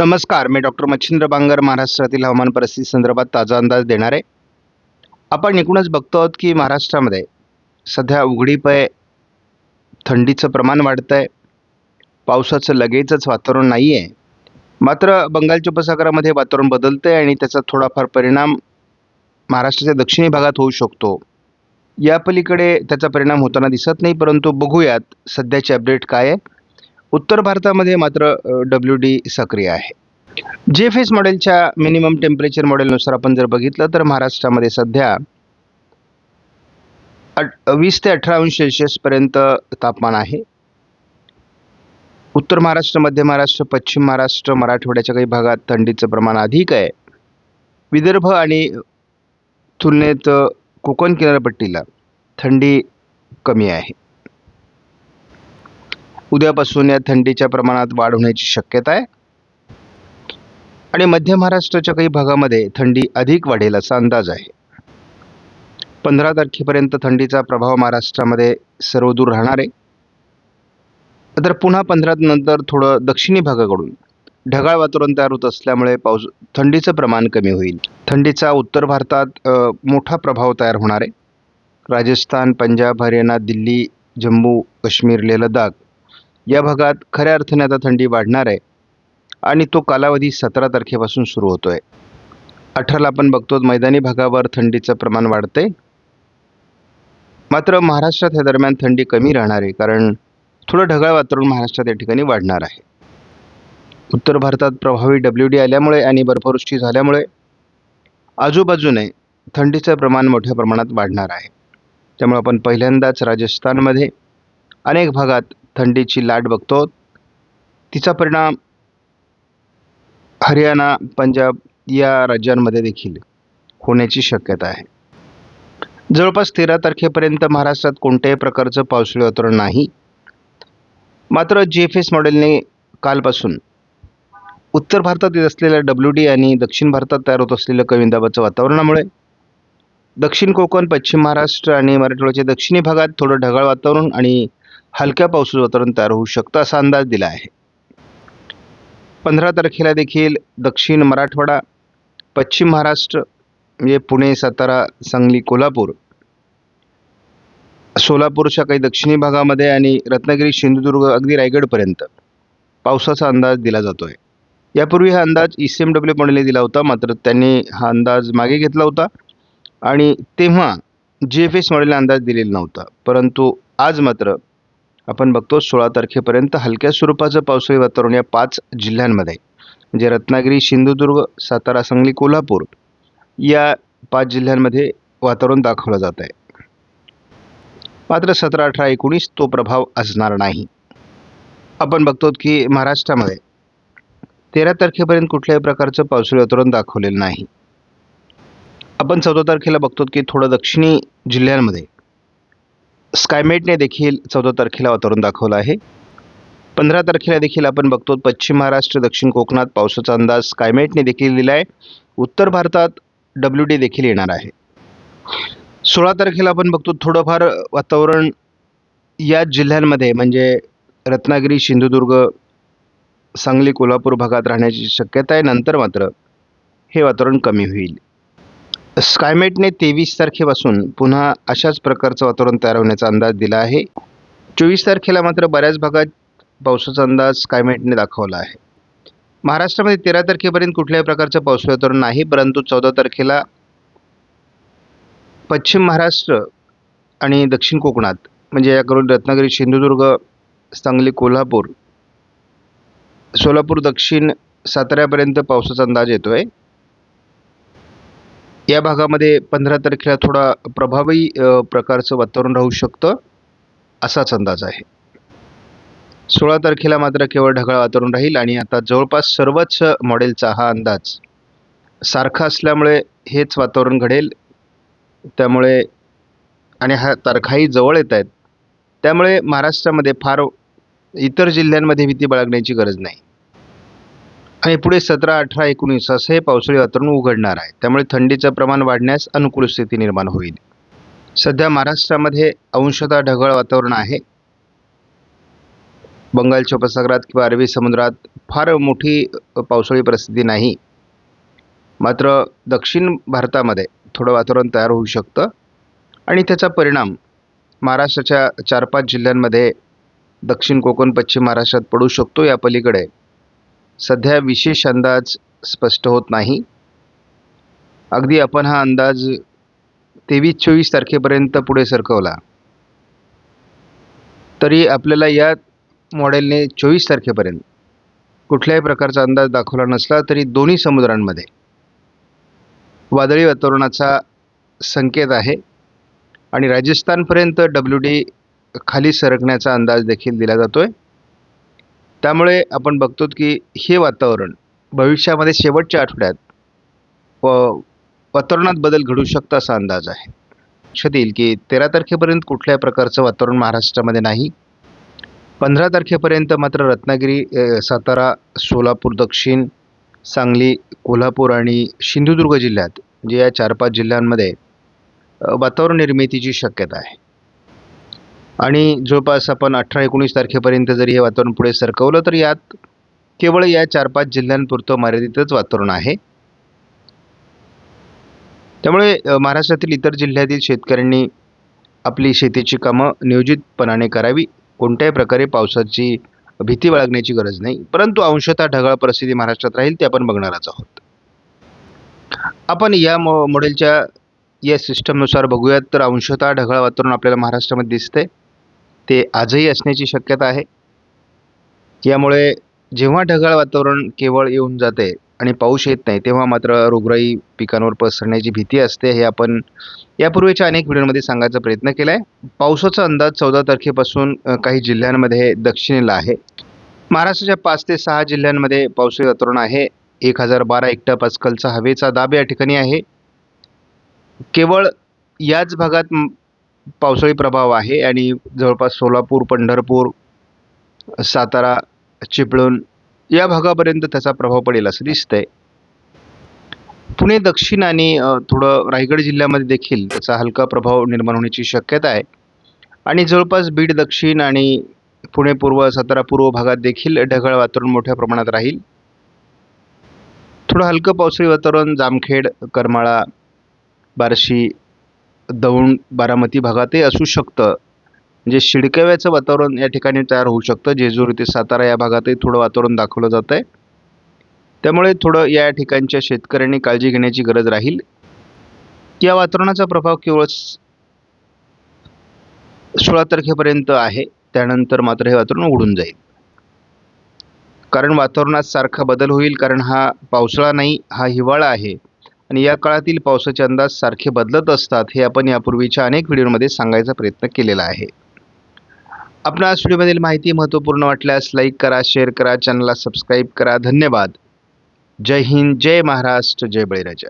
नमस्कार मी डॉक्टर मच्छिंद्र बांगर महाराष्ट्रातील हवामान परिस्थिती संदर्भात ताजा अंदाज देणार. आहे आपण एकूणच बघतो आहोत की महाराष्ट्रामध्ये सध्या उघडीप आहे थंडीचं प्रमाण वाढतं आहे पावसाचं लगेचच वातावरण नाही आहे मात्र बंगालच्या उपसागरामध्ये वातावरण बदलतं आहे आणि त्याचा थोडाफार परिणाम महाराष्ट्राच्या दक्षिणी भागात होऊ शकतो. या पलीकडे त्याचा परिणाम होताना दिसत नाही परंतु बघूयात सध्याचे अपडेट काय आहे. उत्तर भारतामध्ये मात्र डब्ल्यू डी सक्रिय आहे. जे फेस मॉडेलच्या मिनिमम टेम्परेचर मॉडेलनुसार आपण जर बघितलं तर महाराष्ट्रामध्ये सध्या वीस ते अठरा अंश सेल्सिअसपर्यंत तापमान आहे. उत्तर महाराष्ट्र मध्य महाराष्ट्र पश्चिम महाराष्ट्र मराठवाड्याच्या काही भागात थंडीचं प्रमाण अधिक आहे. विदर्भ आणि तुलनेत कोकण किनारपट्टीला थंडी कमी आहे. उद्यापासून या थंडीच्या प्रमाणात वाढ होण्याची शक्यता आहे. आणि मध्य महाराष्ट्राच्या काही भागामध्ये थंडी अधिक वाढेल असा अंदाज आहे. पंधरा तारखेपर्यंत थंडीचा प्रभाव महाराष्ट्रामध्ये सर्वदूर राहणार आहे. तर पुन्हा पंधरा नंतर थोडं दक्षिणी भागाकडून ढगाळ वातावरण तयार होत असल्यामुळे पाऊस थंडीचं प्रमाण कमी होईल. थंडीचा उत्तर भारतात मोठा प्रभाव तयार होणार आहे. राजस्थान पंजाब हरियाणा दिल्ली जम्मू काश्मीर लेह लडाख या भागात खऱ्या अर्थाने आता थंडी वाढणार आहे आणि तो कालावधी सतरा तारखेपासून सुरू होतो आहे अठराला आपण बघतो मैदानी भागावर थंडीचं प्रमाण वाढते मात्र महाराष्ट्रात या दरम्यान थंडी कमी राहणार आहे कारण थोडं ढगाळ वातावरण महाराष्ट्रात या ठिकाणी वाढणार आहे. उत्तर भारतात प्रभावी डब्ल्यू डी आल्यामुळे आणि बर्फवृष्टी झाल्यामुळे आजूबाजूने थंडीचं प्रमाण मोठ्या प्रमाणात वाढणार आहे. त्यामुळे आपण पहिल्यांदाच राजस्थानमध्ये अनेक भागात थंडीची लाट बघतो. तिचा परिणाम हरियाणा पंजाब या राज्यांमध्ये देखील होण्याची शक्यता आहे. जवळपास तेरा तारखेपर्यंत महाराष्ट्रात कोणत्याही प्रकारचं पावसाळी वातावरण नाही. मात्र जी एफ एस मॉडेलने कालपासून उत्तर भारतात येत असलेल्या डब्ल्यू डी आणि दक्षिण भारतात तयार होत असलेलं कमी दाबाच्या वातावरणामुळे दक्षिण कोकण पश्चिम महाराष्ट्र आणि मराठवाड्याच्या दक्षिणी भागात थोडं ढगाळ वातावरण आणि हलक्या पावसाचं वातावरण तयार होऊ शकतं असा अंदाज दिला आहे. पंधरा तारखेला देखील दक्षिण मराठवाडा पश्चिम महाराष्ट्र म्हणजे पुणे सातारा सांगली कोल्हापूर सोलापूरच्या काही दक्षिणी भागामध्ये आणि रत्नागिरी सिंधुदुर्ग अगदी रायगडपर्यंत पावसाचा अंदाज दिला जातो आहे यापूर्वी हा अंदाज ई सी एम डब्ल्यू मॉडेलने दिला होता मात्र त्यांनी हा अंदाज मागे घेतला होता आणि तेव्हा जी एफ एस मॉडेलने अंदाज दिलेला नव्हता परंतु आज मात्र आपण बघतो सोळा तारखेपर्यंत हलक्या स्वरूपाचं पावसाळी वातावरण या पाच जिल्ह्यांमध्ये. म्हणजे रत्नागिरी सिंधुदुर्ग सातारा सांगली कोल्हापूर या पाच जिल्ह्यांमध्ये वातावरण दाखवलं जात आहे. मात्र सतरा अठरा एकोणीस तो प्रभाव असणार नाही. आपण बघतो की महाराष्ट्रामध्ये तेरा तारखेपर्यंत कुठल्याही प्रकारचं पावसाळी वातावरण दाखवलेलं नाही. आपण चौदा तारखेला बघतो की थोडं दक्षिणी जिल्ह्यांमध्ये स्कायमेटने देखील चौदा तारखेला वातावरण दाखवलं आहे. पंधरा तारखेला देखील आपण बघतो पश्चिम महाराष्ट्र दक्षिण कोकणात पावसाचा अंदाज स्कायमेटने देखील दिला आहे. उत्तर भारतात डब्ल्यू डी देखील येणार आहे. सोळा तारखेला आपण बघतो थोडंफार वातावरण या जिल्ह्यांमध्ये म्हणजे रत्नागिरी सिंधुदुर्ग सांगली कोल्हापूर भागात राहण्याची शक्यता आहे. नंतर मात्र हे वातावरण कमी होईल. स्कायमेटने तेवीस तारखेपासून पुन्हा अशाच प्रकारचं वातावरण तयार होण्याचा अंदाज दिला आहे. चोवीस तारखेला मात्र बऱ्याच भागात पावसाचा अंदाज स्कायमेटने दाखवला आहे. महाराष्ट्रामध्ये तेरा तारखेपर्यंत कुठल्याही प्रकारचं पावसाळी वातावरण नाही परंतु चौदा तारखेला पश्चिम महाराष्ट्र आणि दक्षिण कोकणात म्हणजे या करून रत्नागिरी सिंधुदुर्ग सांगली कोल्हापूर सोलापूर दक्षिण साताऱ्यापर्यंत पावसाचा अंदाज येतो आहे या भागामध्ये पंधरा तारखेला थोडा प्रभावी प्रकारचं वातावरण राहू शकतं असाच अंदाज आहे. सोळा तारखेला मात्र केवळ ढगाळ वातावरण राहील आणि आता जवळपास सर्वच मॉडेलचा हा अंदाज सारखा असल्यामुळे हेच वातावरण घडेल. त्यामुळे आणि हा तारखाही जवळ येत आहेत. त्यामुळे महाराष्ट्रामध्ये फार इतर जिल्ह्यांमध्ये भीती बाळगण्याची गरज नाही. आणि पुढे सतरा अठरा एकोणीस असं हे पावसाळी वातावरण उघडणार आहे. त्यामुळे थंडीचं प्रमाण वाढण्यास अनुकूल स्थिती निर्माण होईल. सध्या महाराष्ट्रामध्ये अंशतः ढगाळ वातावरण आहे. बंगालच्या उपसागरात किंवा अरबी समुद्रात फार मोठी पावसाळी परिस्थिती नाही. मात्र दक्षिण भारतामध्ये थोडं वातावरण तयार होऊ शकतं. आणि त्याचा परिणाम महाराष्ट्राच्या चार पाच जिल्ह्यांमध्ये दक्षिण कोकण पश्चिम महाराष्ट्रात पडू शकतो. या पलीकडे सध्या विशेष अंदाज स्पष्ट होत नाही. अगदी आपण हा अंदाज तेवीस चोवीस तारखेपर्यंत पुढे सरकवला. तरी आपल्याला या मॉडेलने चोवीस तारखेपर्यंत कुठल्याही प्रकारचा अंदाज दाखवला नसला तरी दोन्ही समुद्रांमध्ये वादळी वातावरणाचा संकेत आहे आणि राजस्थानपर्यंत डब्ल्यू डी खाली सरकण्याचा अंदाज देखील दिला जातो आहे त्यामुळे आपण बघतो की हे वातावरण भविष्यामध्ये शेवटच्या आठवड्यात व वातावरणात बदल घडू शकतो असा अंदाज आहे. लक्षात येईल की तेरा तारखेपर्यंत कुठल्याही प्रकारचं वातावरण महाराष्ट्रामध्ये नाही. पंधरा तारखेपर्यंत मात्र रत्नागिरी सातारा सोलापूर दक्षिण सांगली कोल्हापूर आणि सिंधुदुर्ग जिल्ह्यात जे या चार पाच जिल्ह्यांमध्ये वातावरण निर्मितीची शक्यता आहे. आणि जवळपास आपण अठरा एकोणीस तारखेपर्यंत जरी हे वातावरण पुढे सरकवलं तर यात केवळ या चार पाच जिल्ह्यांपुरतं मर्यादितच वातावरण आहे. त्यामुळे महाराष्ट्रातील इतर जिल्ह्यातील शेतकऱ्यांनी आपली शेतीची कामं नियोजितपणाने करावी. कोणत्याही प्रकारे पावसाची भीती बाळगण्याची गरज नाही. परंतु अंशतः ढगाळ परिस्थिती महाराष्ट्रात राहील ते आपण बघणारच आहोत. आपण या मॉ मॉडेलच्या या सिस्टमनुसार बघूयात तर अंशतः ढगाळ वातावरण आपल्याला महाराष्ट्रामध्ये दिसतंय. ते आजही असण्याची शक्यता आहे. यामुळे जेव्हा ढगाळ वातावरण केवळ येऊन जाते आणि पाऊस येत नाही तेव्हा मात्र रोगराई पिकांवर पसरण्याची भीती असते हे आपण यापूर्वीच्या अनेक व्हिडिओमध्ये सांगायचा प्रयत्न केला आहे पावसाचा अंदाज चौदा तारखेपासून काही जिल्ह्यांमध्ये दक्षिणेला आहे. महाराष्ट्राच्या पाच ते सहा जिल्ह्यांमध्ये पावसाळी वातावरण आहे. एक हजार बारा हेक्टर पास्कलचा हवेचा दाब या ठिकाणी आहे. केवळ याच भागात पावसाळी प्रभाव आहे आणि जवळपास सोलापूर पंढरपूर सातारा चिपळूण या भागापर्यंत त्याचा प्रभाव पडेल असं दिसतंय. पुणे दक्षिण आणि थोडं रायगड जिल्ह्यामध्ये देखील त्याचा हलका प्रभाव निर्माण होण्याची शक्यता आहे. आणि जवळपास बीड दक्षिण आणि पुणे पूर्व सातारा पूर्व भागात देखील ढगाळ वातावरण मोठ्या प्रमाणात राहील. थोडं हलकं पावसाळी वातावरण जामखेड करमाळा बार्शी दौंड बारामती भागातही असू शकतं. म्हणजे शिडकाव्याचं वातावरण या ठिकाणी तयार होऊ शकतं. जेजूर ते सातारा या भागातही थोडं वातावरण दाखवलं जात आहे त्यामुळे थोडं या ठिकाणच्या शेतकऱ्यांनी काळजी घेण्याची गरज राहील. या वातावरणाचा प्रभाव केवळ सोळा तारखेपर्यंत आहे. त्यानंतर मात्र हे वातावरण उघडून जाईल. कारण वातावरणात सारखा बदल होईल कारण हा पावसाळा नाही हा हिवाळा आहे. आणि या काळातील पावसाचे अंदाज सारखे बदलत असतात हे आपण यापूर्वीच्या अनेक व्हिडिओमध्ये सांगायचा प्रयत्न केलेला आहे. आपणास व्हिडिओमधील माहिती महत्त्वपूर्ण वाटल्यास लाईक करा शेअर करा चॅनलला सबस्क्राईब करा. धन्यवाद. जय हिंद जय महाराष्ट्र जय बळीराजा.